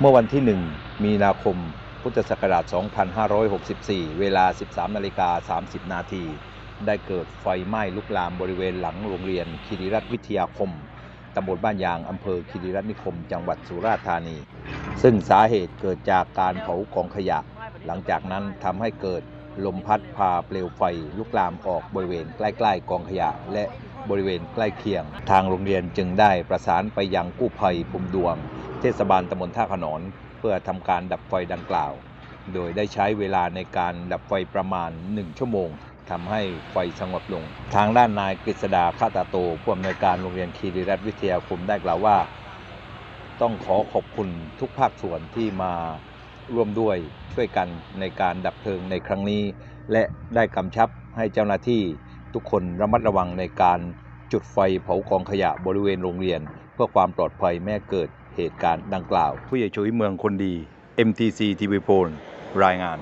เมื่อวันที่ 1 มีนาคม พุทธศักราช 2564 เวลา 13นาฬิกา30 นาที ได้เกิดไฟไหม้ลุกลามบริเวณหลังโรงเรียนคิริรัตนวิทยาคม ตำบลบ้านยางอำเภอคิริรัตน์นิคม จังหวัดสุราษฎร์ธานี ซึ่งสาเหตุเกิดจากการเผากองขยะ หลังจากนั้นทำให้เกิดลมพัดพาเปลวไฟลุกลามออกบริเวณใกล้ๆกองขยะ และบริเวณใกล้เคียง ทางโรงเรียนจึงได้ประสานไปยังกู้ภัยภูมิดวง เทศบาลตำบลท่าขนอนเพื่อทำการดับไฟดังกล่าว โดยได้ใช้เวลาในการดับไฟประมาณ 1 ชั่วโมงทำให้ไฟสงบลง ทางด้านนายกฤษดาฆาตาโตผู้อำนวยการโรงเรียนคีรีรัตน์วิทยาคมได้กล่าวว่า ต้องขอขอบคุณทุกภาคส่วนที่มาร่วมด้วยช่วยกันในการดับเพลิงในครั้งนี้ และได้กำชับให้เจ้าหน้าที่ทุกคนระมัดระวังในการจุดไฟเผากองขยะบริเวณโรงเรียน เพื่อความปลอดภัยแม้เกิด เหตุการณ์ดังกล่าว ผู้ใหญ่ชุยเมืองคนดี MTC TV โพลรายงาน